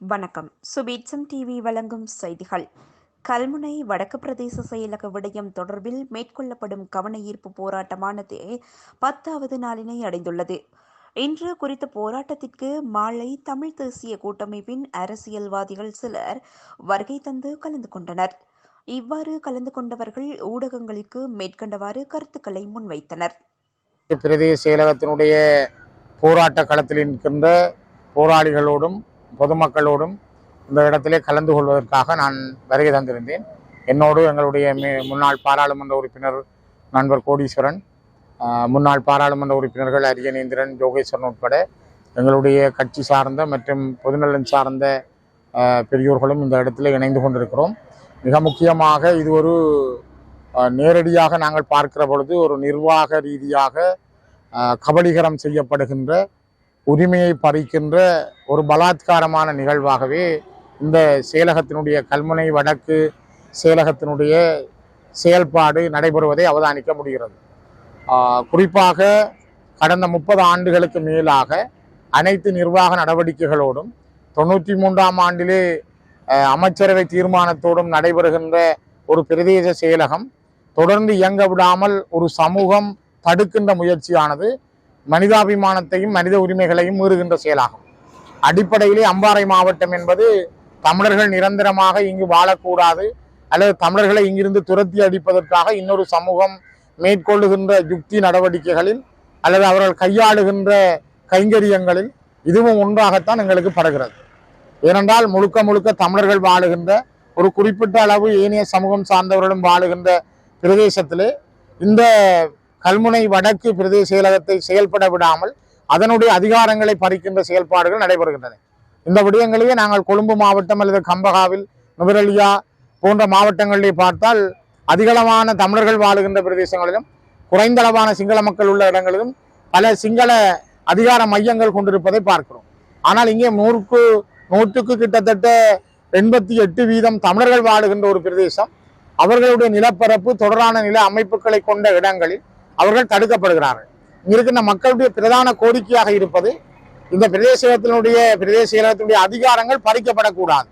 வணக்கம். சுபீட்சம் டிவி வழங்கும் செய்திகள். கல்முனை வடக்கு பிரதேச செயலக விடயம் தொடர்பில் மேற்கொள்ளப்படும் கவன ஈர்ப்பு போராட்டமானது பத்தாவது நாளினை அடைந்துள்ளது. இன்று குறித்த போராட்டத்திற்கு மாலை தமிழ் தேசிய கூட்டமைப்பின் அரசியல்வாதிகள் சிலர் வருகை தந்து கலந்து கொண்டனர். இவ்வாறு கலந்து கொண்டவர்கள் ஊடகங்களுக்கு மேற்கண்டவாறு கருத்துக்களை முன்வைத்தனர். பிரதேச செயலகத்தினுடைய போராட்ட களத்தில் இருக்கின்ற போராளிகளோடும் பொதுமக்களோடும் இந்த இடத்திலே கலந்து கொள்வதற்காக நான் வருகை தந்திருந்தேன். என்னோடு எங்களுடைய முன்னாள் பாராளுமன்ற உறுப்பினர் நண்பர் கோடீஸ்வரன் முன்னாள் பாராளுமன்ற உறுப்பினர்கள் அரியநேந்திரன் ஜோகேஸ்வரன் உட்பட எங்களுடைய கட்சி சார்ந்த மற்றும் பொதுநலன் சார்ந்த பெரியோர்களும் இந்த இடத்துல இணைந்து கொண்டிருக்கிறோம். மிக முக்கியமாக இது ஒரு நேரடியாக நாங்கள் பார்க்கிற பொழுது ஒரு நிர்வாக ரீதியாக கபலீகரம் செய்யப்படுகின்ற உரிமையை பறிக்கின்ற ஒரு பலாத்காரமான நிகழ்வாகவே இந்த செயலகத்தினுடைய கல்முனை வடக்கு செயலகத்தினுடைய செயல்பாடு நடைபெறுவதை அவதானிக்க முடிகிறது. குறிப்பாக கடந்த முப்பது ஆண்டுகளுக்கு மேலாக அனைத்து நிர்வாக நடவடிக்கைகளோடும் தொண்ணூற்றி மூன்றாம் ஆண்டிலே அமைச்சரவை தீர்மானத்தோடும் நடைபெறுகின்ற ஒரு பிரதேச செயலகம் தொடர்ந்து இயங்க விடாமல் ஒரு சமூகம் தடுக்கின்ற முயற்சியானது மனிதாபிமானத்தையும் மனித உரிமைகளையும் மீறுகின்ற செயலாகும். அடிப்படையிலே அம்பாறை மாவட்டம் என்பது தமிழர்கள் நிரந்தரமாக இங்கு வாழக்கூடாது அல்லது தமிழர்களை இங்கிருந்து துரத்தி அடிப்பதற்காக இன்னொரு சமூகம் மேற்கொள்ளுகின்ற யுக்தி நடவடிக்கைகளில் அல்லது அவர்கள் கையாளுகின்ற கைங்கரியங்களில் இதுவும் ஒன்றாகத்தான் எங்களுக்கு படுகிறது. ஏனென்றால் முழுக்க முழுக்க தமிழர்கள் வாழுகின்ற ஒரு குறிப்பிட்ட அளவு ஏனைய சமூகம் சார்ந்தவர்களும் வாழுகின்ற பிரதேசத்திலே இந்த கல்முனை வடக்கு பிரதேச செயலகத்தை செயல்பட விடாமல் அதனுடைய அதிகாரங்களை பறிக்கின்ற செயல்பாடுகள் நடைபெறுகின்றன. இந்த விடயங்களையே நாங்கள் கொழும்பு மாவட்டம் அல்லது கம்பகாவில் நுவரெலியா போன்ற மாவட்டங்களிலே பார்த்தால் அதிகளவான தமிழர்கள் வாழுகின்ற பிரதேசங்களிலும் குறைந்தளவான சிங்கள மக்கள் உள்ள இடங்களிலும் பல சிங்கள அதிகார மையங்கள் கொண்டிருப்பதை பார்க்கிறோம். ஆனால் இங்கே நூறுக்கு நூற்றுக்கு கிட்டத்தட்ட எண்பத்தி எட்டு வீதம் தமிழர்கள் வாழுகின்ற ஒரு பிரதேசம். அவர்களுடைய நிலப்பரப்பு தொடரான நில அமைப்புகளை கொண்ட இடங்களில் அவர்கள் தடுக்கப்படுகிறார்கள். இருக்கின்ற மக்களுடைய பிரதான கோரிக்கையாக இருப்பது இந்த பிரதேசத்தினுடைய பிரதேச செயலகத்தினுடைய அதிகாரங்கள் பறிக்கப்படக்கூடாது.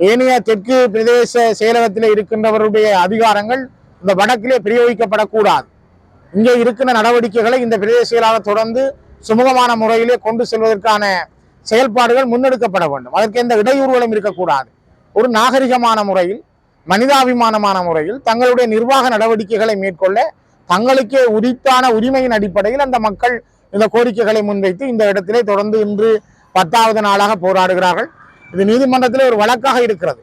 ஏனைய தெற்கு பிரதேச செயலகத்தில் இருக்கின்றவருடைய அதிகாரங்கள் இந்த வடக்கிலே பிரயோகிக்கப்படக்கூடாது. இங்கே இருக்கின்ற நடவடிக்கைகளை இந்த பிரதேச செயலாளர் தொடர்ந்து சுமூகமான முறையிலே கொண்டு செல்வதற்கான செயல்பாடுகள் முன்னெடுக்கப்பட வேண்டும். அதற்கு எந்த இடையூறுகளும் இருக்கக்கூடாது. ஒரு நாகரிகமான முறையில் மனிதாபிமானமான முறையில் தங்களுடைய நிர்வாக நடவடிக்கைகளை மேற்கொள்ள தங்களுக்கே உரித்தான உரிமையின் அடிப்படையில் அந்த மக்கள் இந்த கோரிக்கைகளை முன்வைத்து இந்த இடத்திலே தொடர்ந்து இன்று பத்தாவது நாளாக போராடுகிறார்கள். இது நீதிமன்றத்திலே ஒரு வழக்காக இருக்கிறது.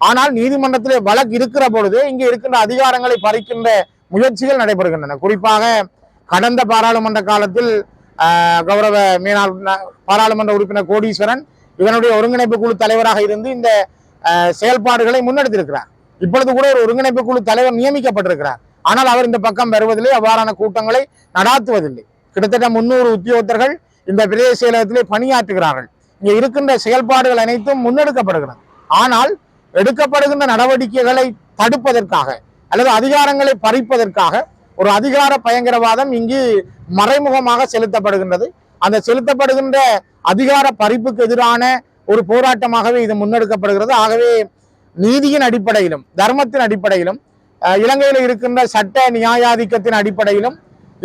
ஆனால் நீதிமன்றத்திலே வழக்கு இருக்கிற பொழுது இங்கே இருக்கின்ற அதிகாரங்களை பறிக்கின்ற முயற்சிகள் நடைபெறுகின்றன. குறிப்பாக கடந்த பாராளுமன்ற காலத்தில் ஆஹ், கௌரவ மேனாள் பாராளுமன்ற உறுப்பினர் கோடீஸ்வரன் இதனுடைய ஒருங்கிணைப்பு குழு தலைவராக இருந்து இந்த ஆஹ், செயல்பாடுகளை முன்னெடுத்திருக்கிறார். இப்பொழுது கூட ஒரு ஒருங்கிணைப்பு குழு தலைவர் நியமிக்கப்பட்டிருக்கிறார். ஆனால் அவர் இந்த பக்கம் வருவதில்லை அவ்வாறான கூட்டங்களை நடாத்துவதில்லை. கிட்டத்தட்ட முன்னூறு உத்தியோகத்தர்கள் இந்த பிரதேச செயலகத்திலே பணியாற்றுகிறார்கள். இங்கே இருக்கின்ற செயல்பாடுகள் அனைத்தும் முன்னெடுக்கப்படுகிறது. ஆனால் எடுக்கப்படுகின்ற நடவடிக்கைகளை தடுப்பதற்காக அல்லது அதிகாரங்களை பறிப்பதற்காக ஒரு அதிகார பயங்கரவாதம் இங்கு மறைமுகமாக செலுத்தப்படுகின்றது. அந்த செலுத்தப்படுகின்ற அதிகார பறிப்புக்கு எதிரான ஒரு போராட்டமாகவே இது முன்னெடுக்கப்படுகிறது. ஆகவே நீதியின் அடிப்படையிலும் தர்மத்தின் அடிப்படையிலும் இலங்கையில் இருக்கின்ற சட்ட நியாயாதிக்கத்தின் அடிப்படையிலும்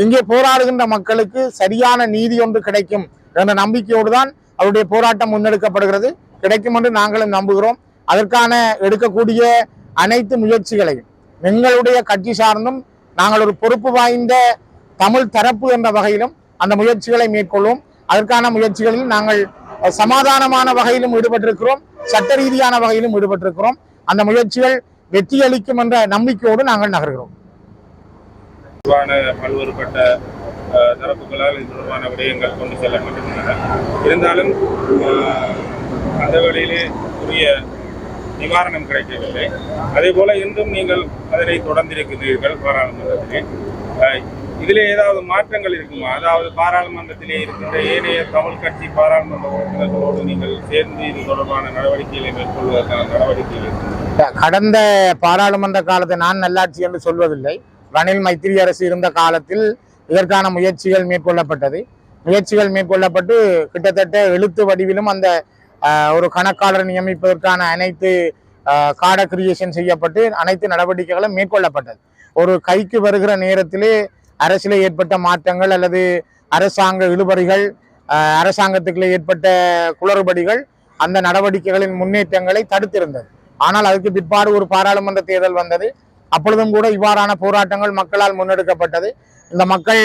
இங்கே போராடுகின்ற மக்களுக்கு சரியான நீதி ஒன்று கிடைக்கும் என்ற நம்பிக்கையோடு தான் அவருடைய போராட்டம் முன்னெடுக்கப்படுகிறது. கிடைக்கும் என்று நாங்களும் நம்புகிறோம். அதற்கான எடுக்கக்கூடிய அனைத்து முயற்சிகளையும் எங்களுடைய கட்சி சார்ந்தும் நாங்கள் ஒரு பொறுப்பு வாய்ந்த தமிழ் தரப்பு என்ற வகையிலும் அந்த முயற்சிகளை மேற்கொள்வோம். அதற்கான முயற்சிகளில் நாங்கள் சமாதானமான வகையிலும் ஈடுபட்டிருக்கிறோம். சட்ட ரீதியான வகையிலும் ஈடுபட்டிருக்கிறோம். அந்த முயற்சிகள் வெற்றியளிக்கும் என்ற நம்பிக்கையோடு நாங்கள் நகர்கிறோம். பல்வேறுபட்ட தரப்புகளால் இது தொடர்பான விடயங்கள் கொண்டு செல்லப்பட்டிருந்தன. இருந்தாலும் அந்த வேளையிலே உரிய நிவாரணம் கிடைக்கவில்லை. அதே போல இன்றும் நீங்கள் அதனை தொடர்ந்திருக்கிறீர்கள் பாராளுமன்றத்திலே. இதில் ஏதாவது மாற்றங்கள் இருக்குமா? அதாவது பாராளுமன்றத்திலே இருக்கின்ற ஏனைய தமிழ் கட்சி பாராளுமன்ற உறுப்பினர்களோடு நீங்கள் சேர்ந்து இது தொடர்பான நடவடிக்கைகளை மேற்கொள்வதற்கான நடவடிக்கைகள் கடந்த பாராளுமன்ற காலத்தை நான் நல்லாட்சி என்று சொல்வதில்லை. ரணில் மைத்திரி அரசு இருந்த காலத்தில் இதற்கான முயற்சிகள் மேற்கொள்ளப்பட்டது. முயற்சிகள் மேற்கொள்ளப்பட்டு கிட்டத்தட்ட எழுத்து வடிவிலும் அந்த ஒரு கணக்காளர் நியமிப்பதற்கான அனைத்து காட கிரியேஷன் செய்யப்பட்டு அனைத்து நடவடிக்கைகளும் மேற்கொள்ளப்பட்டது. ஒரு கைக்கு வருகிற நேரத்திலே அரசில் ஏற்பட்ட மாற்றங்கள் அல்லது அரசாங்க இழுபறிகள் அரசாங்கத்துக்குள்ளே ஏற்பட்ட குளறுபடிகள் அந்த நடவடிக்கைகளின் முன்னேற்றங்களை தடுத்திருந்தது. ஆனால் அதுக்கு பிற்பாடு ஒரு பாராளுமன்ற தேர்தல் வந்தது. அப்பொழுதும் கூட இவ்வாறான போராட்டங்கள் மக்களால் முன்னெடுக்கப்பட்டது. இந்த மக்கள்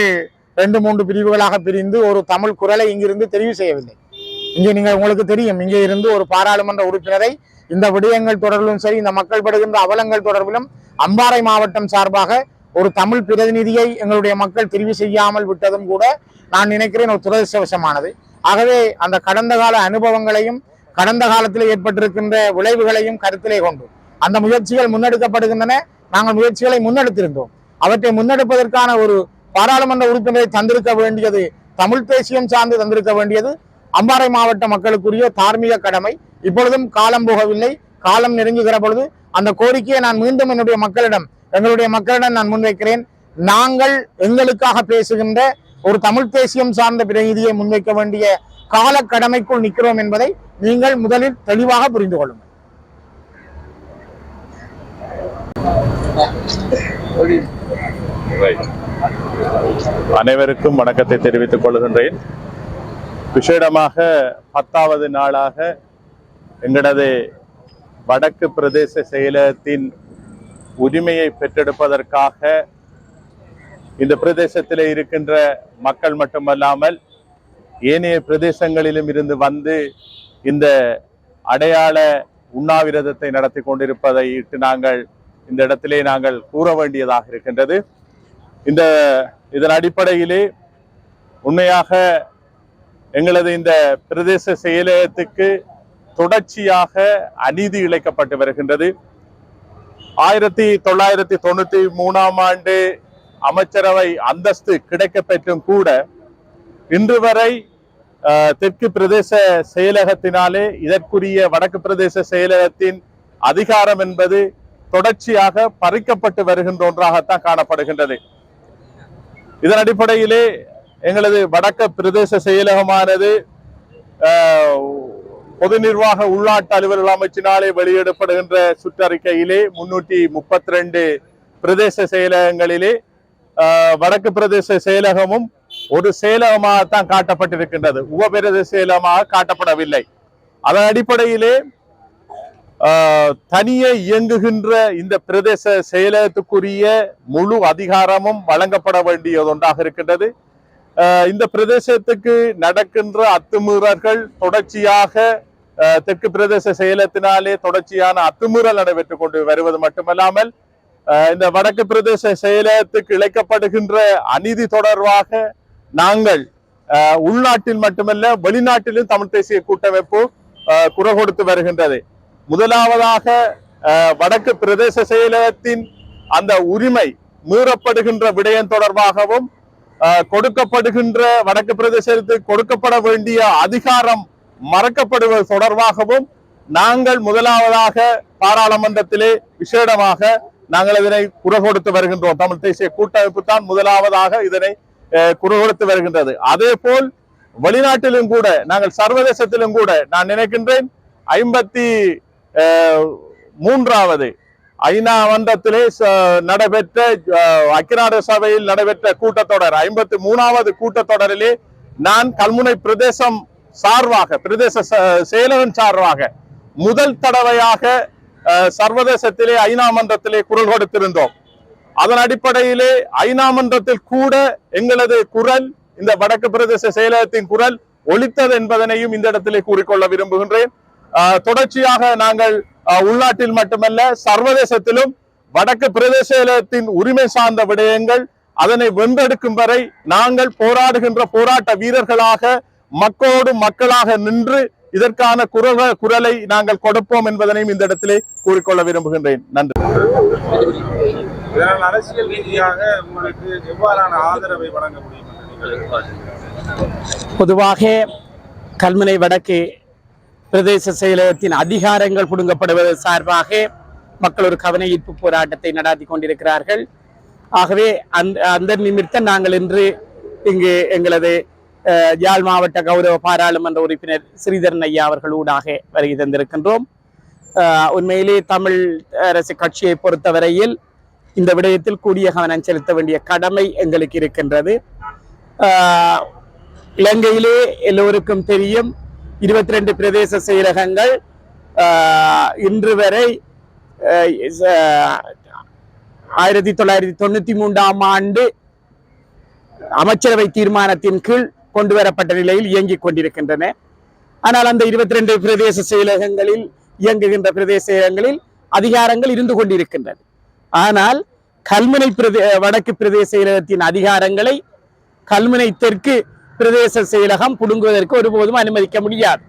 ரெண்டு மூன்று பிரிவுகளாக பிரிந்து ஒரு தமிழ் குரலை இங்கிருந்து தெரிவு செய்யவில்லை. இங்கே நீங்கள் உங்களுக்கு தெரியும் இங்கே இருந்து ஒரு பாராளுமன்ற உறுப்பினரை இந்த விடயங்கள் தொடர்பிலும் சரி இந்த மக்கள் படுகின்ற அவலங்கள் தொடர்பிலும் அம்பாறை மாவட்டம் சார்பாக ஒரு தமிழ் பிரதிநிதியை எங்களுடைய மக்கள் தெரிவு செய்யாமல் விட்டதும் கூட நான் நினைக்கிறேன் ஒரு துரதிருஷ்டவசமானது. ஆகவே அந்த கடந்த கால அனுபவங்களையும் கடந்த காலத்தில் ஏற்பட்டிருக்கின்ற விளைவுகளையும் கருத்திலே கொண்டு அந்த முயற்சிகள் முன்னெடுக்கப்படுகின்றன. நாங்கள் முயற்சிகளை முன்னெடுத்திருந்தோம். அவற்றை முன்னெடுப்பதற்கான ஒரு பாராளுமன்ற உறுப்பினரை தந்திருக்க வேண்டியது தமிழ் தேசியம் சார்ந்து தந்திருக்க வேண்டியது அம்பாறை மாவட்ட மக்களுக்குரிய தார்மீக கடமை. இப்பொழுதும் காலம் போகவில்லை. காலம் நெருங்குகிற பொழுது அந்த கோரிக்கையை நான் மீண்டும் என்னுடைய மக்களிடம் எங்களுடைய மக்களிடம் நான் முன்வைக்கிறேன். நாங்கள் எங்களுக்காக பேசுகின்ற ஒரு தமிழ் தேசியம் சார்ந்த பிரதிநிதியை முன்வைக்க வேண்டிய கால கடமைக்குள் நிற்கிறோம் என்பதை நீங்கள் முதலில் தெளிவாக புரிந்து கொள்ளுங்கள். அனைவருக்கும் வணக்கத்தை தெரிவித்துக் கொள்கின்றேன். விசேடமாக பத்தாவது நாளாக எங்களது வடக்கு பிரதேச செயலகத்தின் உரிமையை பெற்றெடுப்பதற்காக இந்த பிரதேசத்தில் இருக்கின்ற மக்கள் மட்டுமல்லாமல் ஏனைய பிரதேசங்களிலும் இருந்து வந்து இந்த அடையாள உண்ணாவிரதத்தை நடத்தி கொண்டிருப்பதை இட்டு நாங்கள் இந்த இடத்திலே நாங்கள் கூற வேண்டியதாக இருக்கின்றது. இந்த இதன் அடிப்படையிலே உண்மையாக எங்களது இந்த பிரதேச செயலகத்துக்கு தொடர்ச்சியாக அநீதி இழைக்கப்பட்டு வருகின்றது. ஆயிரத்தி தொள்ளாயிரத்தி தொண்ணூத்தி மூணாம் ஆண்டு அமைச்சரவை அந்தஸ்து கிடைக்கப்பெற்றும் கூட இன்று வரை தெற்கு பிரதேச செயலகத்தினாலே இதற்குரிய வடக்கு பிரதேச செயலகத்தின் அதிகாரம் என்பது தொடர்ச்சியாக பறிக்கப்பட்டு வருகின்ற ஒன்றாகத்தான் காணப்படுகின்றது. இதன் அடிப்படையிலே எங்களது வடக்கு பிரதேச செயலகமானது பொது நிர்வாக உள்நாட்டு அலுவலர் அமைச்சினாலே வெளியிடப்படுகின்ற சுற்றறிக்கையிலே முன்னூற்றி முப்பத்தி ரெண்டு பிரதேச செயலகங்களிலே வடக்கு பிரதேச செயலகமும் ஒரு செயலகமாகத்தான் காட்டப்பட்டிருக்கின்றது. உபபிரதேச செயலகமாக காட்டப்படவில்லை. அதன் அடிப்படையிலே ஆஹ், தனியே இயங்குகின்ற இந்த பிரதேச செயலகத்துக்குரிய முழு அதிகாரமும் வழங்கப்பட வேண்டியது ஒன்றாக இருக்கின்றது. இந்த பிரதேசத்துக்கு நடக்கின்ற அத்துமீறல்கள் தொடர்ச்சியாக தெற்கு பிரதேச செயலத்தினாலே தொடர்ச்சியான அத்துமீறல் நடைபெற்றுக் கொண்டு வருவது மட்டுமல்லாமல் இந்த வடக்கு பிரதேச செயலகத்துக்கு இழைக்கப்படுகின்ற அநீதி தொடர்பாக நாங்கள் உள்நாட்டில் மட்டுமல்ல வெளிநாட்டிலும் தமிழ் தேசிய கூட்டமைப்பு குரல் கொடுத்து வருகின்றது. முதலாவதாக அஹ், வடக்கு பிரதேச செயலகத்தின் அந்த உரிமை மீறப்படுகின்ற விடயம் தொடர்பாகவும் கொடுக்கப்படுகின்ற வடக்கு பிரதேசத்துக்கு கொடுக்கப்பட வேண்டிய அதிகாரம் மறக்கப்படுவது தொடர்பாகவும் நாங்கள் முதலாவதாக பாராளுமன்றத்திலே விசேடமாக நாங்கள் இதனை குரல் கொடுத்து வருகின்றோம். தமிழ் தேசிய கூட்டமைப்பு தான் முதலாவதாக இதனை அஹ், குரல் கொடுத்து வருகின்றது. அதே போல் வெளிநாட்டிலும் கூட நாங்கள் சர்வதேசத்திலும் கூட நான் நினைக்கின்றேன் ஐம்பத்தி மூன்றாவது ஐநா மன்றத்திலே ச- நடைபெற்ற அஹ், சபையில் நடைபெற்ற கூட்டத்தொடர் ஐம்பத்தி மூணாவது கூட்டத்தொடரிலே நான் கல்முனை பிரதேசம் சார்பாக பிரதேச ச- செயலகம் சார்பாக முதல் தடவையாக சர்வதேசத்திலே ஐநா மன்றத்திலே குரல் கொடுத்திருந்தோம். அதன் அடிப்படையிலே ஐநா மன்றத்தில் கூட எங்களது குரல் இந்த வடக்கு பிரதேச செயலகத்தின் குரல் ஒலித்தது என்பதனையும் இந்த இடத்திலே கூறிக்கொள்ள விரும்புகின்றேன். தொடர்ச்சியாக நாங்கள் உள்நாட்டில் மட்டுமல்ல சர்வதேசத்திலும் வடக்கு பிரதேச செயலகத்தின் உரிமை சார்ந்த விடயங்கள் அதனை வென்றெடுக்கும் வரை நாங்கள் போராடுகின்ற போராட்ட வீரர்களாக மக்களோடு மக்களாக நின்று இதற்கான குரல் குரலை நாங்கள் கொடுப்போம் என்பதனையும் இந்த இடத்திலே கூறிக்கொள்ள விரும்புகின்றேன். நன்றி. அரசியல் ரீதியாக உங்களுக்கு எவ்வாறான ஆதரவை வழங்க முடியும்? என்று நீங்கள் எதிர்பார்க்கிறீர்கள் பொதுவாக கல்முனை வடக்கு பிரதேச செயலகத்தின் அதிகாரங்கள் புடுங்கப்படுவது சார்பாக மக்கள் ஒரு கவன ஈர்ப்பு போராட்டத்தை நடாத்தி கொண்டிருக்கிறார்கள். ஆகவே அந்த அந்த நிமித்தம் நாங்கள் இன்று இங்கு எங்களது யாழ் மாவட்ட கௌரவ பாராளுமன்ற உறுப்பினர் ஸ்ரீதரன் ஐயா அவர்கள் ஊடாக வருகை தந்திருக்கின்றோம். உண்மையிலே தமிழ் அரசு கட்சியை பொறுத்தவரையில் இந்த விடயத்தில் கூடிய கவனம் செலுத்த வேண்டிய கடமை எங்களுக்கு இருக்கின்றது. இலங்கையிலே எல்லோருக்கும் தெரியும் இருபத்தி ரெண்டு பிரதேச செயலகங்கள் இன்று வரை ஆயிரத்தி தொள்ளாயிரத்தி தொண்ணூத்தி மூன்றாம் ஆண்டு அமைச்சரவை தீர்மானத்தின் கீழ் கொண்டு வரப்பட்ட நிலையில் இயங்கிக் கொண்டிருக்கின்றன. ஆனால் அந்த இருபத்தி ரெண்டு பிரதேச செயலகங்களில் இயங்குகின்ற பிரதேச செயலகங்களில் அதிகாரங்கள் இருந்து கொண்டிருக்கின்றன ஆனால் கல்முனை பிரதே வடக்கு பிரதேச செயலகத்தின் அதிகாரங்களை கல்முனை தெற்கு பிரதேச செயலகம் புடுங்குவதற்கு ஒருபோதும் அனுமதிக்க முடியாது.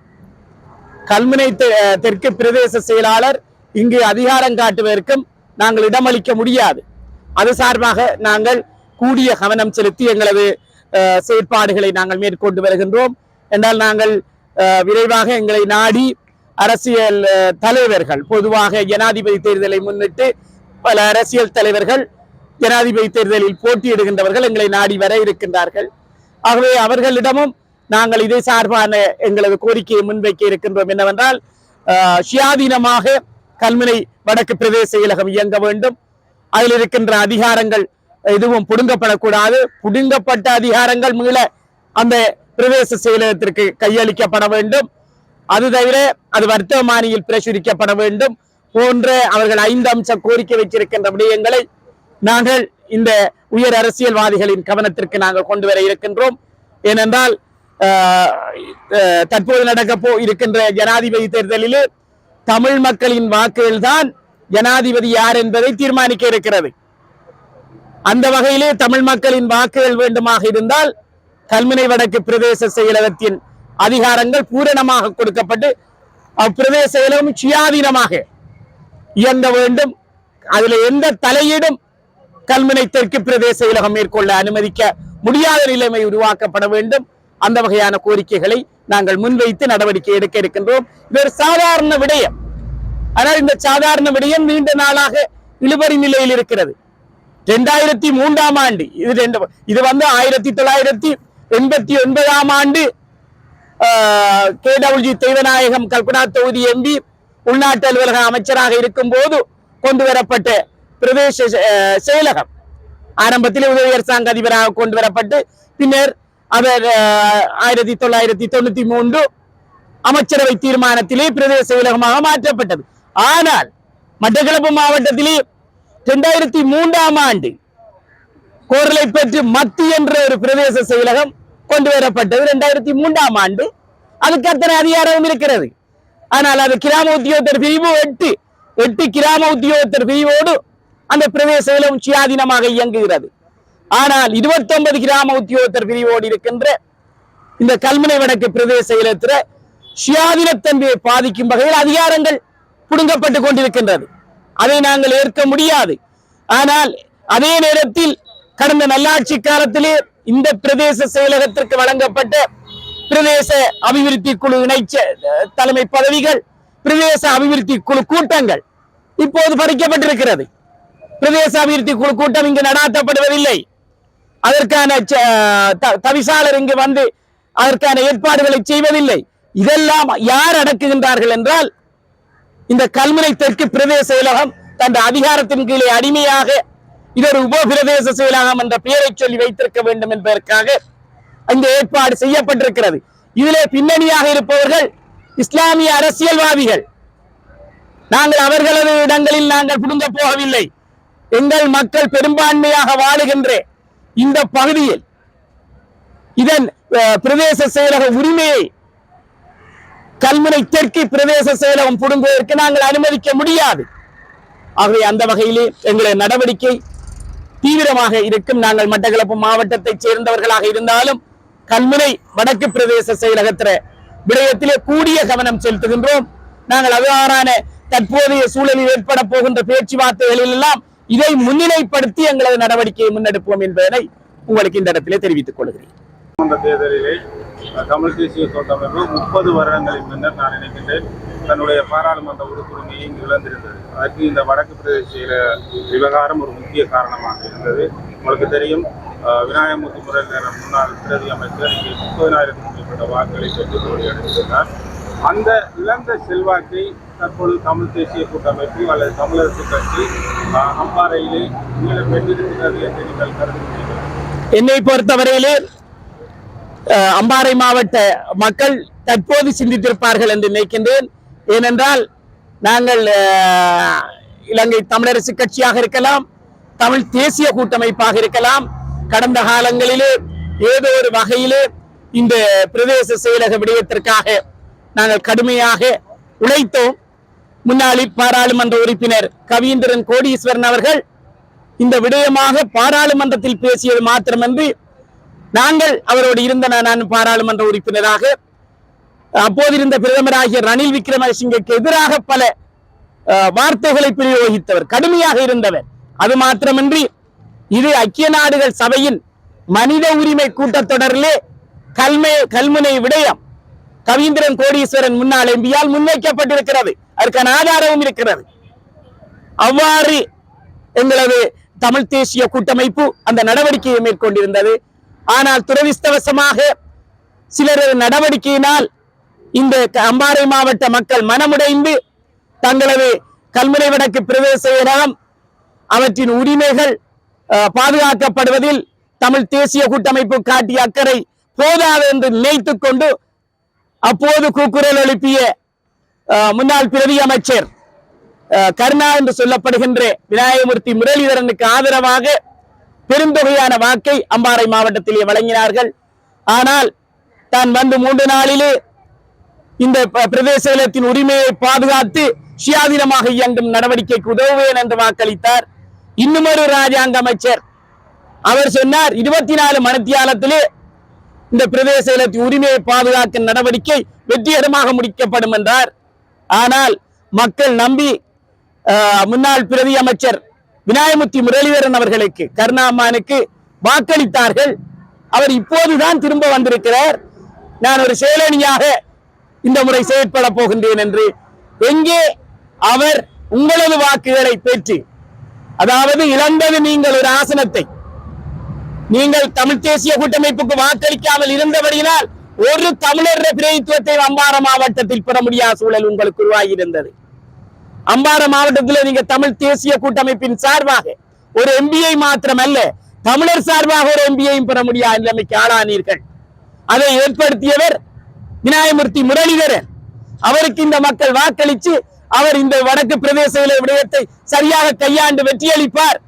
கல்முனை தெ- தெற்கு பிரதேச செயலாளர் இங்கு அதிகாரம் காட்டுவதற்கும் நாங்கள் இடமளிக்க முடியாது. அது சார்பாக நாங்கள் கூடிய கவனம் செலுத்தி எங்களது அஹ், செயற்பாடுகளை நாங்கள் மேற்கொண்டு வருகின்றோம். என்றால் நாங்கள் அஹ், விரைவாக எங்களை நாடி அரசியல் தலைவர்கள் பொதுவாக ஜனாதிபதி தேர்தலை முன்னிட்டு பல அரசியல் தலைவர்கள் ஜனாதிபதி தேர்தலில் போட்டியிடுகின்றவர்கள் எங்களை நாடி வர இருக்கின்றார்கள். ஆகவே அவர்களிடமும் நாங்கள் இதை சார்பான எங்களது கோரிக்கையை முன்வைக்க இருக்கின்றோம். என்னவென்றால் சுயாதீனமாக கல்முனை வடக்கு பிரதேச செயலகம் இயங்க வேண்டும். அதில் இருக்கின்ற அதிகாரங்கள் எதுவும் புடுங்கப்படக்கூடாது. புடுங்கப்பட்ட அதிகாரங்கள் மீள அந்த பிரதேச செயலகத்திற்கு கையளிக்கப்பட வேண்டும். அது தவிர அது வர்த்தமானியில் பிரசுரிக்கப்பட வேண்டும். போன்ற அவர்கள் ஐந்து அம்ச கோரிக்கை வைத்திருக்கின்ற விடயங்களை நாங்கள் இந்த உயர் அரசியல்வாதிகளின் கவனத்திற்கு நாங்கள் கொண்டு வர இருக்கின்றோம். ஏனென்றால் தற்போது நடக்கப்போ இருக்கின்ற ஜனாதிபதி தேர்தலிலே தமிழ் மக்களின் வாக்குகள் தான் ஜனாதிபதி யார் என்பதை தீர்மானிக்க இருக்கிறது. அந்த வகையிலே தமிழ் மக்களின் வாக்குகள் வேண்டுமாக இருந்தால் கல்முனை வடக்கு பிரதேச செயலகத்தின் அதிகாரங்கள் பூரணமாக கொடுக்கப்பட்டு அப்பிரதேச செயலகம் சுயாதீனமாக இயங்க வேண்டும். அதில் எந்த தலையீடும் கல்முனை தெற்கு பிரதேச இலகம் மேற்கொள்ள அனுமதிக்க முடியாத நிலைமை உருவாக்கப்பட வேண்டும். அந்த வகையான கோரிக்கைகளை நாங்கள் முன்வைத்து நடவடிக்கை எடுக்க இருக்கின்றோம். இது ஒரு சாதாரண விடயம். ஆனால் இந்த சாதாரண விடயம் நீண்ட நாளாக இழுபறி நிலையில் இருக்கிறது. ரெண்டாயிரத்தி மூன்றாம் ஆண்டு இது ரெண்டு இது வந்து ஆயிரத்தி தொள்ளாயிரத்தி எண்பத்தி ஒன்பதாம் ஆண்டு கே டபிள்யூ தெய்வநாயகம் கல்பனா தொகுதி எம்பி உள்நாட்டு அலுவலக அமைச்சராக இருக்கும் போது கொண்டு வரப்பட்ட பிரதேச செயலகம். ஆரம்பத்தில் உதவி அரசாங்க அதிபராக கொண்டு வரப்பட்டு பின்னர் அவர் ஆயிரத்தி தொள்ளாயிரத்தி தொண்ணூத்தி மூன்று அமைச்சரவை தீர்மானத்திலே பிரதேச செயலகமாக மாற்றப்பட்டது. ஆனால் மட்டக்களப்பு மாவட்டத்திலே இரண்டாயிரத்தி மூன்றாம் ஆண்டு கோரலை பெற்று மத்தி என்ற ஒரு பிரதேச செயலகம் கொண்டு வரப்பட்டது இரண்டாயிரத்தி மூன்றாம் ஆண்டு. அதுக்கு அத்தனை அதிகாரமும் இருக்கிறது. ஆனால் அது கிராம உத்தியோகத்தர் பிரிவு எட்டு எட்டு கிராம உத்தியோகத்தர் பிரிவோடு அந்த பிரதேசங்களும் சுயாதீனமாக இயங்குகிறது. ஆனால் 29 கிராம உத்தியோகத்தர் பிரிவோடு இருக்கின்ற இந்த கல்முனை வடக்கு பிரதேச செயலகத்தில் சுயாதீனத்தன்மையை பாதிக்கும் வகையில் அதிகாரங்கள் புடுங்கப்பட்டு கொண்டிருக்கின்றது. அதை நாங்கள் ஏற்க முடியாது. ஆனால் அதே நேரத்தில் கடந்த நல்லாட்சி காலத்திலே இந்த பிரதேச செயலகத்திற்கு வழங்கப்பட்ட பிரதேச அபிவிருத்தி குழு இணைச்ச தலைமை பதவிகள் பிரதேச அபிவிருத்தி குழு கூட்டங்கள் இப்போது பறிக்கப்பட்டிருக்கிறது. பிரதேச அபிவிருத்தி குழு கூட்டம் இங்கு நடாத்தப்படுவதில்லை. அதற்கான தவிசாளர் இங்கு வந்து அதற்கான ஏற்பாடுகளை செய்வதில்லை. இதெல்லாம் யார் அடக்குகின்றார்கள் என்றால் இந்த கல்முனை தெற்கு பிரதேச செயலகம் தன் அதிகாரத்தின் கீழே அடிமையாக இது ஒரு உப பிரதேச செயலகம் என்ற பெயரை சொல்லி வைத்திருக்க வேண்டும் என்பதற்காக இந்த ஏற்பாடு செய்யப்பட்டிருக்கிறது. இதிலே பின்னணியாக இருப்பவர்கள் இஸ்லாமிய அரசியல்வாதிகள். நாங்கள் அவர்களது இடங்களில் நாங்கள் புடுங்க போகவில்லை. எங்கள் மக்கள் பெரும்பான்மையாக வாழுகின்ற இந்த பகுதியில் இதன் பிரதேச செயலக உரிமையை கல்முனை தெற்கு பிரதேச செயலகம் புடுங்குவதற்கு நாங்கள் அனுமதிக்க முடியாது. ஆகவே அந்த வகையிலே எங்களுடைய நடவடிக்கை தீவிரமாக இருக்கும். நாங்கள் மட்டக்களப்பு மாவட்டத்தைச் சேர்ந்தவர்களாக இருந்தாலும் கல்முனை வடக்கு பிரதேச செயலகத்திற விடயத்திலே கூடிய கவனம் செலுத்துகின்றோம். நாங்கள் அவ்வாறான தற்போதைய சூழலில் ஏற்பட போகின்ற பேச்சுவார்த்தைகளில் எல்லாம் இதை முன்னிலைப்படுத்தி எங்களது நடவடிக்கையை முன்னெடுப்போம் என்பதனை உங்களுக்கு இந்த இடத்திலே தெரிவித்துக் கொள்கிறேன். தேர்தலிலே தமிழ் தேசிய கூட்டமைப்பு முப்பது வருடங்களின் முன்னர் நான் நினைக்கின்றேன் தன்னுடைய பாராளுமன்ற உறுப்புரிமையை இங்கு இழந்திருந்தது. அதற்கு இந்த வடக்கு பிரதேச விவகாரம் ஒரு முக்கிய காரணமாக இருந்தது. உங்களுக்கு தெரியும் விநாயகமூர்த்தி முரளிதரன் முன்னாள் பிரதி அமைச்சர் இங்கே முப்பதினாயிரத்துக்கு மேற்பட்ட வாக்குகளை பெற்று தோல்வி அடைந்திருந்தார் அந்த இழந்த செல்வாக்கை தற்போது தமிழ் தேசிய கூட்டமைப்பு அல்லது தமிழரசு கட்சி அம்பாறையிலே மீண்டும் பெற்றிருக்கிறது என்று நீங்கள் கருதுகிறீர்கள். என்னை பொறுத்தவரையிலே அம்பாறை மாவட்ட மக்கள் தற்போது சிந்தித்திருப்பார்கள் என்று நினைக்கின்றேன். ஏனென்றால் நாங்கள் இலங்கை தமிழரசு கட்சியாக இருக்கலாம் தமிழ் தேசிய கூட்டமைப்பாக இருக்கலாம் கடந்த காலங்களிலே ஏதோ ஒரு வகையிலே இந்த பிரதேச செயலக விடயத்திற்காக நாங்கள் கடுமையாக உழைத்தோம். முன்னாள் பாராளுமன்ற உறுப்பினர் கவீந்திரன் கோடீஸ்வரன் அவர்கள் இந்த விடயமாக பாராளுமன்றத்தில் பேசியது மாத்திரமன்றி நாங்கள் அவரோடு இருந்த நான் பாராளுமன்ற உறுப்பினராக. அப்போதிருந்த பிரதமராகிய ரணில் விக்ரமசிங்கக்கு எதிராக பல வார்த்தைகளை பிரயோகித்தவர் கடுமையாக இருந்தவர். அது மாத்திரமின்றி இது ஐக்கிய நாடுகள் சபையின் மனித உரிமை கூட்டத்தொடரிலே கல்மை கல்முனை விடயம் கவீந்திரன் கோடீஸ்வரன் முன்னாள் எம்பியால் முன்வைக்கப்பட்டிருக்கிறது. அதற்கான ஆதாரமும் இருக்கிறது. அவ்வாறு எங்களது தமிழ் தேசிய கூட்டமைப்பு அந்த நடவடிக்கையை மேற்கொண்டிருந்தது. ஆனால் துரதிர்ஷ்டவசமாக சிலரது நடவடிக்கையினால் இந்த அம்பாறை மாவட்ட மக்கள் மனமுடைந்து தங்களது கல்முனை வடக்கு பிரதேச இடம் அவற்றின் உரிமைகள் அஹ், பாதுகாக்கப்படுவதில் தமிழ் தேசிய கூட்டமைப்பு காட்டிய அக்கறை போதாது என்று நினைத்துக் கொண்டு அப்போது கூக்குரல் எழுப்பிய முன்னாள் பிரதி அமைச்சர் கருணா என்று சொல்லப்படுகின்ற விநாயகமூர்த்தி முரளிதரனுக்கு ஆதரவாக பெருந்தொகையான வாக்கை அம்பாறை மாவட்டத்திலே வழங்கினார்கள். ஆனால் தான் வந்து மூன்று நாளிலே இந்த ப- பிரதேச உரிமையை பாதுகாத்து சுயாதீனமாக இயங்கும் நடவடிக்கைக்கு உதவுவேன் என்று வாக்களித்தார். இன்னுமொரு ராஜாங்க அமைச்சர். அவர் சொன்னார் இருபத்தி நாலு மணித்தியாலத்திலே இந்த பிரதேச உரிமையை பாதுகாக்கும் நடவடிக்கை வெற்றிகரமாக முடிக்கப்படும் என்றார். ஆனால் மக்கள் நம்பி முன்னாள் பிரதி அமைச்சர் விநாயமூர்த்தி முரளிதரன் அவர்களுக்கு கருணாமானுக்கு வாக்களித்தார்கள். அவர் இப்போதுதான் திரும்ப வந்திருக்கிறார். நான் ஒரு செயலணியாக இந்த முறை செயற்பட போகின்றேன் என்று எங்கே அவர் உங்களது வாக்குகளை பெற்று அதாவது இழந்தது நீங்கள் ஒரு ஆசனத்தை நீங்கள் தமிழ் தேசிய கூட்டமைப்புக்கு வாக்களிக்காமல் இருந்தபடியினால் ஒரு தமிழர் பிரதித்துவத்தை அம்பாறை மாவட்டத்தில் பெற முடியாத சூழல் உங்களுக்கு உருவாகி இருந்தது அம்பாறை மாவட்டத்தில் நீங்க தமிழ் தேசிய கூட்டமைப்பின் சார்பாக ஒரு எம்பியை மாத்திரமல்ல தமிழர் சார்பாக ஒரு எம்பியையும் பெற முடியாத நிலைமைக்கு ஆளானீர்கள். அதை ஏற்படுத்தியவர் விநாயகமூர்த்தி முரளிதரன். அவருக்கு இந்த மக்கள் வாக்களித்து அவர் இந்த வடக்கு பிரதேச விடயத்தை சரியாக கையாண்டு வெற்றியளிப்பார்.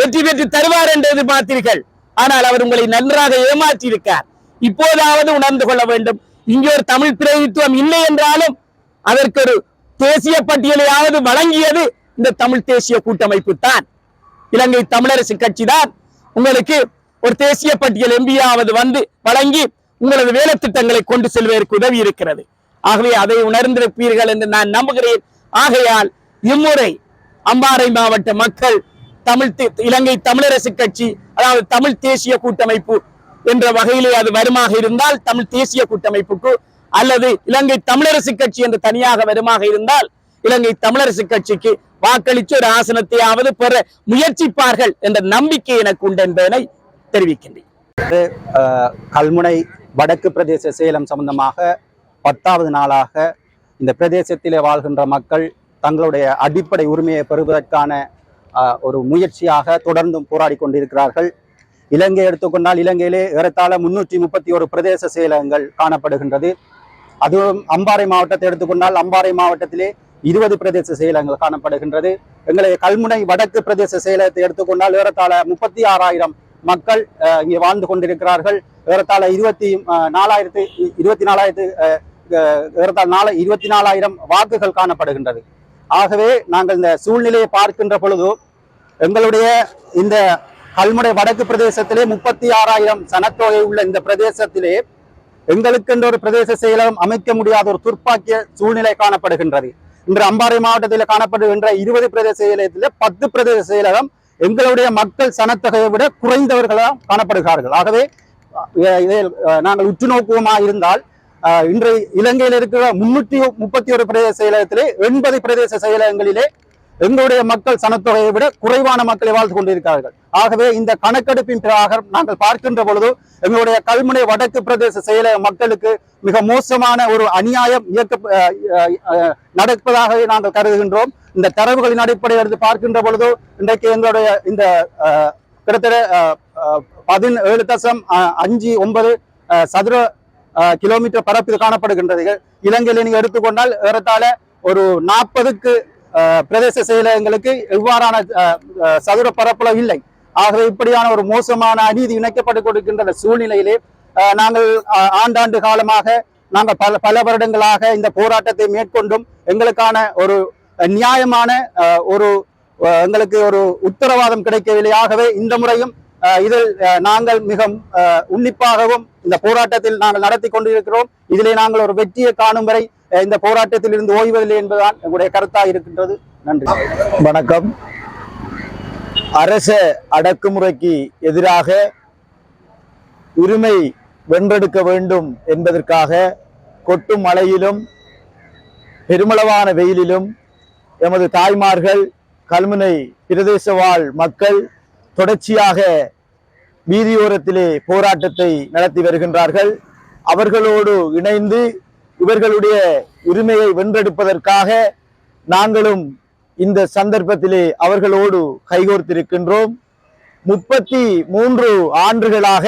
வெற்றி பெற்று தருவார் என்று எதிர்பார்த்தீர்கள். ஆனால் அவர் உங்களை நன்றாக ஏமாற்றியிருக்கார். இப்போதாவது உணர்ந்து கொள்ள வேண்டும். இங்கே ஒரு தமிழ் பிரதித்துவம் இல்லை என்றாலும் அதற்கு ஒரு தேசிய பட்டியலையாவது வழங்கியது இந்த தமிழ் தேசிய கூட்டமைப்பு தான். இலங்கை தமிழரசு கட்சி தான் உங்களுக்கு ஒரு தேசிய பட்டியல் எம்பியாவது வந்து வழங்கி உங்களது வேலை திட்டங்களை கொண்டு செல்வதற்கு உதவி இருக்கிறது. ஆகவே அதை உணர்ந்திருப்பீர்கள் என்று நான் நம்புகிறேன். ஆகையால் இம்முறை அம்பாறை மாவட்ட மக்கள் தமிழ் இலங்கை தமிழரசு கட்சி அதாவது தமிழ் தேசிய கூட்டமைப்பு என்ற வகையிலே அது வருமாக இருந்தால் தமிழ் தேசிய கூட்டமைப்புக்கு அல்லது இலங்கை தமிழரசு கட்சி என்று தனியாக வருமாக இருந்தால் இலங்கை தமிழரசு கட்சிக்கு வாக்களித்து ஒரு ஆசனத்தையாவது பெற முயற்சிப்பார்கள் என்ற நம்பிக்கை எனக்கு உண்டு என்பதனை தெரிவிக்கின்றேன். கல்முனை வடக்கு பிரதேச சேலம் சம்பந்தமாக பத்தாவது நாளாக இந்த பிரதேசத்திலே வாழ்கின்ற மக்கள் தங்களுடைய அடிப்படை உரிமையை பெறுவதற்கான ஒரு முயற்சியாக தொடர்ந்தும் போராடி கொண்டிருக்கிறார்கள். இலங்கை எடுத்துக்கொண்டால் இலங்கையிலே ஏறத்தாழ முன்னூற்றி முப்பத்தி ஒரு பிரதேச செயலகங்கள் காணப்படுகின்றது. அதுவும் அம்பாறை மாவட்டத்தை எடுத்துக்கொண்டால் அம்பாறை மாவட்டத்திலே இருபது பிரதேச செயலகங்கள் காணப்படுகின்றது. எங்களை கல்முனை வடக்கு பிரதேச செயலகத்தை எடுத்துக்கொண்டால் ஏறத்தாழ முப்பத்தி ஆறாயிரம் மக்கள் அஹ், இங்கே வாழ்ந்து கொண்டிருக்கிறார்கள். ஏறத்தாழ இருபத்தி நாலாயிரத்து இருபத்தி நாலாயிரத்து ஏறத்தாழ நாலு இருபத்தி நாலாயிரம் வாக்குகள் காணப்படுகின்றது. ஆகவே நாங்கள் இந்த சூழ்நிலையை பார்க்கின்ற பொழுது எங்களுடைய இந்த கல்முனை வடக்கு பிரதேசத்திலே முப்பத்தி ஆறாயிரம் சனத்தொகை உள்ள இந்த பிரதேசத்திலே எங்களுக்கென்ற ஒரு பிரதேச செயலகம் அமைக்க முடியாத ஒரு துர்ப்பாக்கிய சூழ்நிலை காணப்படுகின்றது. இன்று அம்பாறை மாவட்டத்தில் காணப்படுகின்ற இருபது பிரதேச செயலகத்திலே பத்து பிரதேச செயலகம் எங்களுடைய மக்கள் சனத்தொகையை விட குறைந்தவர்களாக காணப்படுகிறார்கள். ஆகவே நாங்கள் உற்று நோக்குவோமாக இருந்தால் இன்றைய இன்று இலங்கையில் இருக்கிற முன்னூற்றி முப்பத்தி ஒரு பிரதேச செயலகத்திலே எண்பது பிரதேச செயலகங்களிலே எங்களுடைய மக்கள் சனத்தொகையை விட குறைவான மக்களை வாழ்ந்து கொண்டிருக்கிறார்கள். ஆகவே இந்த கணக்கெடுப்பின் பிரகாரம் நாங்கள் பார்க்கின்ற பொழுது எங்களுடைய கல்முனை வடக்கு பிரதேச செயலக மக்களுக்கு மிக மோசமான ஒரு அநியாயம் இயக்க நடப்பதாக நடப்பதாகவே நாங்கள் கருதுகின்றோம். இந்த தரவுகளின் அடிப்படையில் எடுத்து பார்க்கின்ற பொழுது இன்றைக்கு எங்களுடைய இந்த கிட்டத்தட்ட பதினேழு தசம் அஞ்சு ஒன்பது சதுர கிலோமீட்டர் பரப்பில் காணப்படுகின்றது. இலங்கையில் நீங்கள் எடுத்துக்கொண்டால் ஏறத்தாழ ஒரு நாற்பதுக்கு பிரதேச செயலகங்களுக்கு எவ்வாறான சதுர பரப்பளவு இல்லை. ஆகவே இப்படியான ஒரு மோசமான அநீதி இணைக்கப்பட்டு கொடுக்கின்ற சூழ்நிலையிலே நாங்கள் ஆண்டாண்டு காலமாக நாங்கள் பல பல வருடங்களாக இந்த போராட்டத்தை மேற்கொண்டும் எங்களுக்கான ஒரு நியாயமான ஒரு எங்களுக்கு ஒரு உத்தரவாதம் கிடைக்கவில்லை. ஆகவே இந்த முறையும் இதில் அஹ், நாங்கள் மிக அஹ், உன்னிப்பாகவும் இந்த போராட்டத்தில் நாங்கள் நடத்தி கொண்டிருக்கிறோம். இதிலே நாங்கள் ஒரு வெற்றியை காணும் வரை இந்த போராட்டத்தில் இருந்து ஓய்வதில்லை என்பதுதான் எங்களுடைய கருத்தாக இருக்கின்றது. நன்றி. வணக்கம். அரச அடக்குமுறைக்கு எதிராக உரிமை வென்றெடுக்க வேண்டும் என்பதற்காக கொட்டும் மழையிலும் பெருமளவான வெயிலிலும் எமது தாய்மார்கள் கல்முனை பிரதேச வாழ் மக்கள் தொடர்ச்சியாக வீதியோரத்திலே போராட்டத்தை நடத்தி வருகின்றார்கள். அவர்களோடு இணைந்து இவர்களுடைய உரிமையை வென்றெடுப்பதற்காக நாங்களும் இந்த சந்தர்ப்பத்திலே அவர்களோடு கைகோர்த்திருக்கின்றோம். முப்பத்தி மூன்று ஆண்டுகளாக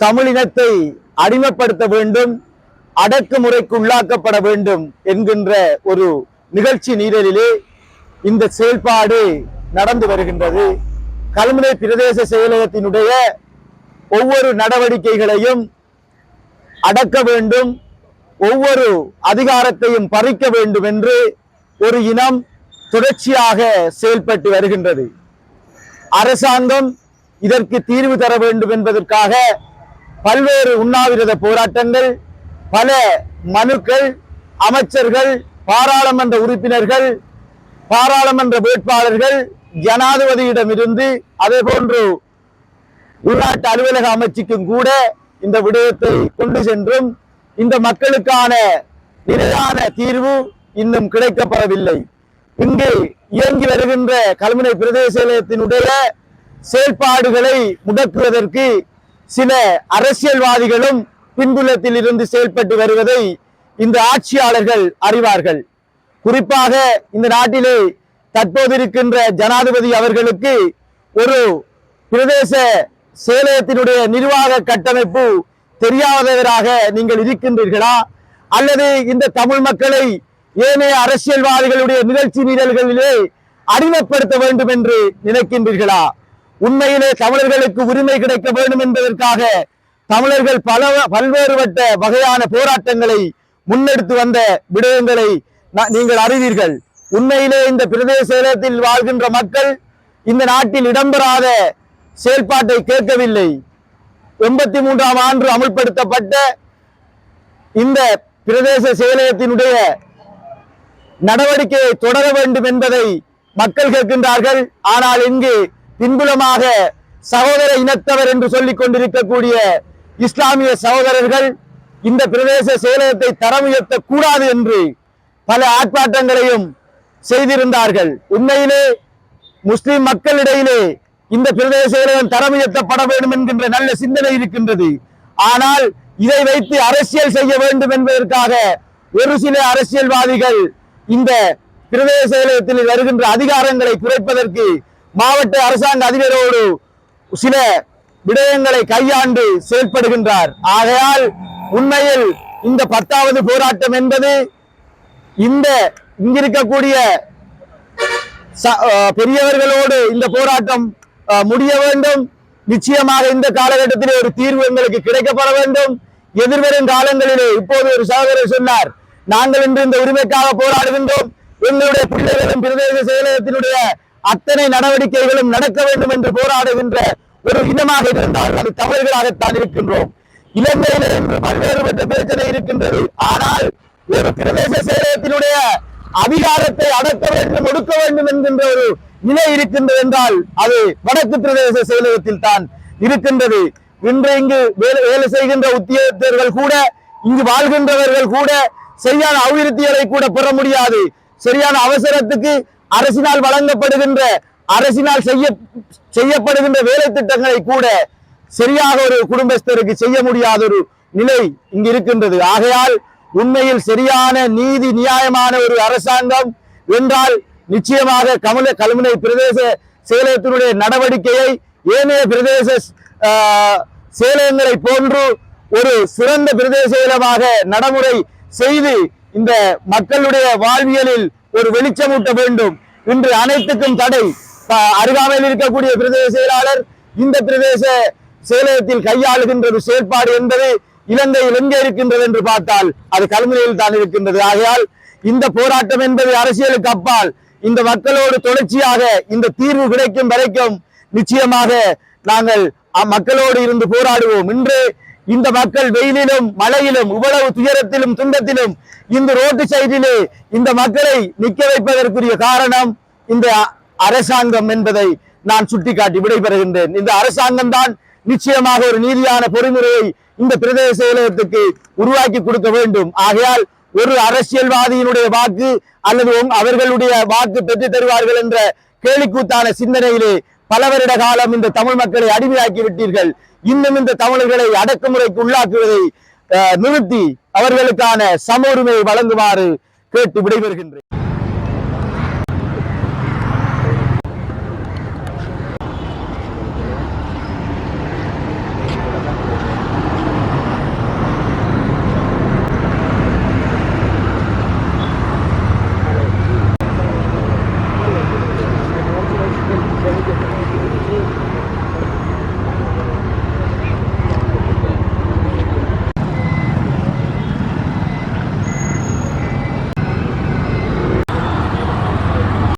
தமிழினத்தை அடிமைப்படுத்த வேண்டும் அடக்குமுறைக்கு உள்ளாக்கப்பட வேண்டும் என்கின்ற ஒரு நிகழ்ச்சி நீரலிலே இந்த செயல்பாடு நடந்து வருகின்றது. கல்முனை பிரதேச செயலகத்தினுடைய ஒவ்வொரு நடவடிக்கைகளையும் அடக்க வேண்டும் ஒவ்வொரு அதிகாரத்தையும் பறிக்க வேண்டும் என்று ஒரு இனம் தொடர்ச்சியாக செயல்பட்டு வருகின்றது. அரசாங்கம் இதற்கு தீர்வு தர வேண்டும் என்பதற்காக பல்வேறு உண்ணாவிரத போராட்டங்கள் பல மனுக்கள் அமைச்சர்கள் பாராளுமன்ற உறுப்பினர்கள் பாராளுமன்ற வேட்பாளர்கள் ஜனாதிபதியிடமிருந்து அதே போன்று உள்நாட்டு அலுவலக அமைச்சுக்கும் கூட இந்த விடயத்தை கொண்டு சென்றும் இந்த மக்களுக்கான நிலையான தீர்வு இன்னும் கிடைக்கப்படவில்லை. இங்கு இயங்கி வருகின்ற கல்முனை பிரதேச நிலையத்தினுடைய செயல்பாடுகளை முடக்குவதற்கு சில அரசியல்வாதிகளும் பின்புலத்தில் இருந்து செயல்பட்டு வருவதை இந்த ஆட்சியாளர்கள் அறிவார்கள். குறிப்பாக இந்த நாட்டிலே தற்போது இருக்கின்ற ஜனாதிபதி அவர்களுக்கு ஒரு பிரதேச செயலகத்தினுடைய நிர்வாக கட்டமைப்பு தெரியாதவராக நீங்கள் இருக்கின்றீர்களா? அல்லது இந்த தமிழ் மக்களை ஏனைய அரசியல்வாதிகளுடைய நிகழ்ச்சி நிரல்களிலே அடிமைப்படுத்த வேண்டும் என்று நினைக்கின்றீர்களா? உண்மையிலே தமிழர்களுக்கு உரிமை கிடைக்க வேண்டும் என்பதற்காக தமிழர்கள் பல பல்வேறுபட்ட வகையான போராட்டங்களை முன்னெடுத்து வந்த விடயங்களை நீங்கள் அறிவீர்கள். உண்மையிலே இந்த பிரதேச செயலகத்தில் வாழ்கின்ற மக்கள் இந்த நாட்டில் இடம்பெறாத செயல்பாட்டை கேட்கவில்லை. எண்பத்தி மூன்றாம் ஆண்டு அமுல்படுத்தப்பட்ட இந்த பிரதேச செயலகத்தினுடைய நடவடிக்கையை தொடர வேண்டும் என்பதை மக்கள் கேட்கின்றார்கள். ஆனால் இங்கு பின்புலமாக சகோதர இனத்தவர் என்று சொல்லிக் கொண்டிருக்கக்கூடிய இஸ்லாமிய சகோதரர்கள் இந்த பிரதேச செயலகத்தை தரம் உயர்த்தக்கூடாது என்று பல ஆர்ப்பாட்டங்களையும் செய்திருந்தார்கள். உண்மையிலே முஸ்லிம் மக்களிடையிலே இந்த பிரதேச செயலகம் தரம் உயர்த்தப்பட வேண்டும் என்கின்ற நல்ல சிந்தனை இருக்கின்றது. ஆனால் இதை வைத்து அரசியல் செய்ய வேண்டும் என்பதற்காக ஒரு சில அரசியல்வாதிகள் இந்த பிரதேச செயலகத்தில் வருகின்ற அதிகாரங்களை குறைப்பதற்கு மாவட்ட அரசாங்க அதிபரோடு சில விடயங்களை கையாண்டு செயல்படுகின்றார். ஆகையால் உண்மையில் இந்த பத்தாவது போராட்டம் என்பது இந்த இங்கிருக்கக்கூடிய பெரியவர்களோடு இந்த போராட்டம் முடிய வேண்டும். நிச்சயமாக இந்த காலகட்டத்திலே ஒரு தீர்வு எங்களுக்கு கிடைக்கப்பட வேண்டும். எதிர்வரும் காலங்களிலே இப்போது ஒரு சகோதரர் சொன்னார் நாங்கள் இன்று இந்த உரிமைக்காக போராடுகின்றோம். எங்களுடைய பிள்ளைகளும் பிரதேச செயலகத்தினுடைய அத்தனை நடவடிக்கைகளும் நடக்க வேண்டும் என்று போராடுகின்ற ஒரு இனமாக இருந்தால் அது தமிழர்களாகத்தான் இருக்கின்றோம். இலங்கையில் பல்வேறுபட்ட பிரச்சனை இருக்கின்றது. ஆனால் ஒரு பிரதேச செயலகத்தினுடைய அதிகாரத்தை அடக்க வேண்டும் ஒடுக்க வேண்டும் என்கின்ற ஒரு நிலை இருக்கின்றது என்றால் அது வடக்கு பிரதேச செயலகத்தில் தான் இருக்கின்றது. இன்று இங்கு வேலை வேலை செய்கின்ற உத்தியோகத்தர்கள் கூட இங்கு வாழ்கின்றவர்கள் கூட சரியான அபிவிருத்திகளை கூட பெற முடியாது. சரியான அவசரத்துக்கு அரசினால் வழங்கப்படுகின்ற அரசினால் செய்ய செய்யப்படுகின்ற வேலை திட்டங்களை கூட சரியாக ஒரு குடும்பஸ்தருக்கு செய்ய முடியாத ஒரு நிலை இங்கு இருக்கின்றது. ஆகையால் உண்மையில் சரியான நீதி நியாயமான ஒரு அரசாங்கம் என்றால் நிச்சயமாக கமல கல்முனை பிரதேச செயலகத்தினுடைய நடவடிக்கையை ஏனைய பிரதேச ஆஹ், செயலகங்களை போன்று ஒரு சிறந்த பிரதேச செயலமாக நடைமுறை செய்து இந்த மக்களுடைய வாழ்வியலில் ஒரு வெளிச்சமூட்ட வேண்டும். இன்று அனைத்துக்கும் தடை. அருகாமையில் இருக்கக்கூடிய பிரதேச செயலாளர் இந்த பிரதேச செயலகத்தில் கையாளுகின்ற ஒரு செயல்பாடு என்பது இலங்கையில் எங்கே இருக்கின்றது என்று பார்த்தால் அது கல்முனையில் தான் இருக்கின்றது. ஆகையால் இந்த போராட்டம் என்பது அரசியலுக்கு அப்பால் இந்த மக்களோடு தொடர்ச்சியாக இந்த தீர்வு கிடைக்கும் வரைக்கும் நிச்சயமாக நாங்கள் மக்களோடு இருந்து போராடுவோம். இன்று இந்த மக்கள் வெயிலிலும் மழையிலும் இவ்வளவு துயரத்திலும் துன்பத்திலும் இந்த ரோட்டு சைடிலே இந்த மக்களை நிக்க வைப்பதற்குரிய காரணம் இந்த அரசாங்கம் என்பதை நான் சுட்டிக்காட்டி விடைபெறுகின்றேன். இந்த அரசாங்கம் தான் நிச்சயமாக ஒரு நீதியான பொறிமுறையை இந்த பிரதேச செயலகத்துக்கு உருவாக்கி கொடுக்க வேண்டும். ஆகையால் ஒரு அரசியல்வாதியினுடைய வாக்கு அல்லது அவர்களுடைய வாக்கு பெற்று தருவார்கள் என்ற கேலிக்கூத்தான சிந்தனையிலே பல வருட காலம் இந்த தமிழ் மக்களை அடிமையாக்கி விட்டீர்கள். இன்னும் இந்த தமிழர்களை அடக்குமுறைக்கு உள்ளாக்குவதை அஹ், நிறுத்தி அவர்களுக்கான சம உரிமையை வழங்குமாறு கேட்டு விடைபெறுகின்றேன்.